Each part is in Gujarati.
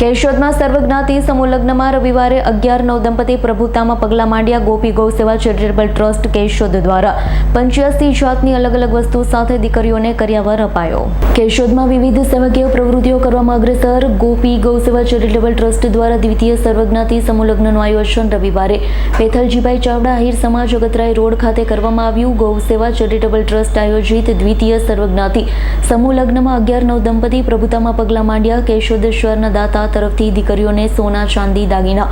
કેશોદમાં સર્વજ્ઞાતિ સમૂહલગ્નમાં રવિવારે અગિયાર નવ દંપતી પ્રભુતામાં પગલાં માંડ્યા ગોપી ગૌ સેવા ચેરિટેબલ ટ્રસ્ટ કેશોદ દ્વારા. પંચ્યાસી જાતની અલગ અલગ વસ્તુ સાથે દીકરીઓને કર્યાવર અપાયો. કેશોદમાં વિવિધ સેવાકીય પ્રવૃત્તિઓ કરવામાં અગ્રેસર. ગોપી ગૌ સેવા ચેરિટેબલ ટ્રસ્ટ દ્વારા દ્વિતીય સર્વજ્ઞાતિ સમૂહલગ્નનું આયોજન રવિવારે. પેથલજીભાઈ ચાવડા, આહિર સમાજ અગતરાય રોડ ખાતે કરવામાં આવ્યું. ગૌ સેવા ચેરિટેબલ ટ્રસ્ટ આયોજિત દ્વિતીય સર્વજ્ઞાતિ સમૂહ લગ્નમાં અગિયાર નવ દંપતી પ્રભુતામાં પગલાં માંડ્યા. કેશોદ શહેરના દાતા તરફથી દીકરીઓને સોના ચાંદી દાગીના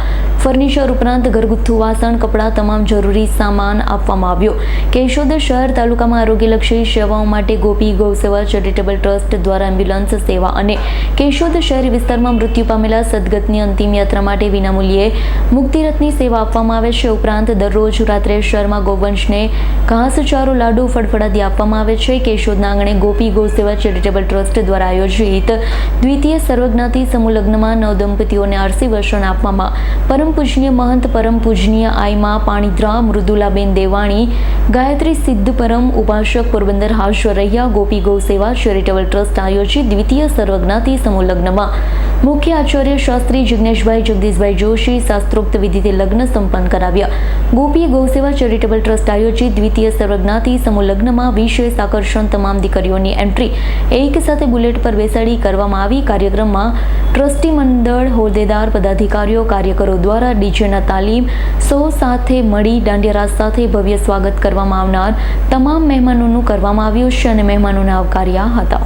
ફર્નિચર ઉપરાંત ઘરગથ્થુ વાસણ, કપડાં તમામ જરૂરી સામાન આપવામાં આવ્યો. કેશોદ શહેર તાલુકામાં આરોગ્યલક્ષી સેવાઓ માટે ગોપી ગૌસેવા ચેરિટેબલ ટ્રસ્ટ દ્વારા એમ્બ્યુલન્સ સેવા અને કેશોદ શહેરી વિસ્તારમાં મૃત્યુ પામેલા સદગતની અંતિમ યાત્રા માટે વિનામૂલ્યે મુક્તિરથની સેવા આપવામાં આવે છે. ઉપરાંત દરરોજ રાત્રે શહેરમાં ગોવંશને ઘાસચારો લાડુ ફળફળાદી આપવામાં આવે છે. કેશોદના આંગણે ગોપી ગૌસેવા ચેરિટેબલ ટ્રસ્ટ દ્વારા આયોજિત દ્વિતીય સર્વજ્ઞાતિ સમૂહ લગ્નમાં નવ દંપતીઓને આરસી વર્ષણ આપવામાં પરમ પૂજનીય મહંત પરમ પૂજનીય આઈમા પાણીદ્રા મૃદુલાબેન દેવાણી, ગાયત્રી સિદ્ધ પરમ ઉપાસક પોરબંદર હાજર રહ્યા ગોપી ગૌ સેવા, ચેરિટેબલ ટ્રસ્ટ આયોજિત દ્વિતીય સર્વજ્ઞાતિ સમૂહ લગ્નમાં મુખ્ય આચાર્ય શાસ્ત્રી જિગ્નેશભાઈ જગદીશભાઈ જોશી શાસ્ત્રોક્ત વિધિથી લગ્ન સંપન્ન કરાવ્યા. ગોપી ગૌસેવા ચેરિટેબલ ટ્રસ્ટ આયોજિત દ્વિતીય સર્વજ્ઞાતિ સમૂહ લગ્નમાં વિશેષ આકર્ષણ તમામ દીકરીઓની એન્ટ્રી. એક સાથે બુલેટ પર બેસાડી કરવામાં આવી કાર્યક્રમમાં ટ્રસ્ટી મંડળ, હોદ્દેદાર, પદાધિકારીઓ, કાર્યકરો દ્વારા ડીજેના તાલીમ, સૌ સાથે મળી દાંડિયા સાથે ભવ્ય સ્વાગત કરવામાં આવનાર તમામ મહેમાનોનું કરવામાં આવ્યું છે અને મહેમાનોને આવકાર્યા હતા.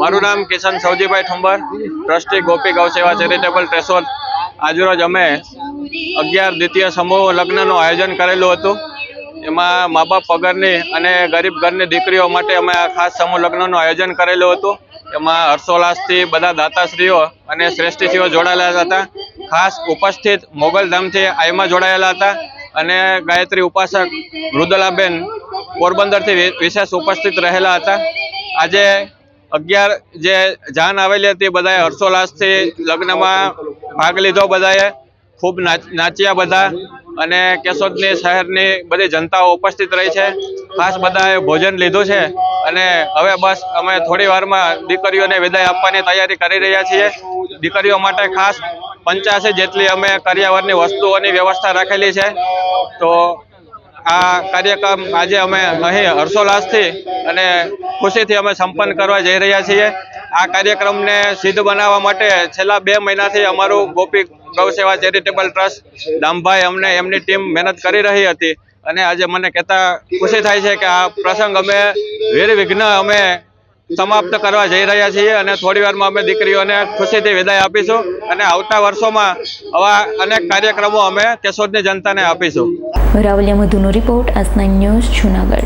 મારું નામ કિશન સૌજીભાઈ ઠુંબર ટ્રસ્ટી ગોપી ગૌ સેવા ચેરિટેબલ ટ્રેસોર આજરોજ અમે અગિયાર દ્વિતીય સમૂહ લગ્નનું આયોજન કરેલું હતું. એમાં મા બાપ પગારની અને ગરીબ ઘરની દીકરીઓ માટે અમે આ ખાસ સમૂહ લગ્નનું આયોજન કરેલું હતું. એમાં હર્ષોલ્લાસથી બધા દાતાશ્રીઓ અને શ્રેષ્ઠીશ્રીઓ જોડાયેલા હતા. ખાસ ઉપસ્થિત મોગલધામથી આઈમાં જોડાયેલા હતા અને ગાયત્રી ઉપાસક મૃદલાબેન પોરબંદરથી વિશેષ ઉપસ્થિત રહેલા હતા. આજે અગિયાર જે જાન આવેલી હતી, બધાએ હર્ષોલ્લાસથી લગ્નમાં ભાગ લીધો બધાએ. ખૂબ નાચ- નાચ્યા બધા અને કેશોદની શહેરની બધી જનતાઓ ઉપસ્થિત રહી છે. ખાસ બધાએ ભોજન લીધું છે અને હવે બસ અમે થોડી વારમાં દીકરીઓને વિદાય આપવાની તૈયારી કરી રહ્યા છીએ. દીકરીઓ માટે ખાસ પંચ્યાસી જેટલી અમે કર્યાવરની વસ્તુઓની વ્યવસ્થા રાખેલી છે. તો આ કાર્યક્રમ આજે અમે અહીં હર્ષોલ્લાસથી અને ખુશીથી અમે સંપન્ન કરવા જઈ રહ્યા છીએ. આ કાર્યક્રમને સિદ્ધ બનાવવા માટે છેલ્લા બે મહિનાથી અમારું ગોપી ગૌ સેવા ચેરિટેબલ ટ્રસ્ટ દામભાઈ અમને એમની ટીમ મહેનત કરી રહી હતી અને આજે મને કહેતા ખુશી થાય છે કે આ પ્રસંગ અમે વિઘ્ન અમે સમાપ્ત કરવા જઈ રહ્યા છીએ અને થોડી વારમાં અમે દીકરીઓને ખુશીથી વિદાય આપીશું અને આવતા વર્ષોમાં આવા અનેક કાર્યક્રમો અમે કેશોદની જનતાને આપીશું. રાવલિયા મધુનો રિપોર્ટ એસ ન્યૂઝ જુનાગઢ.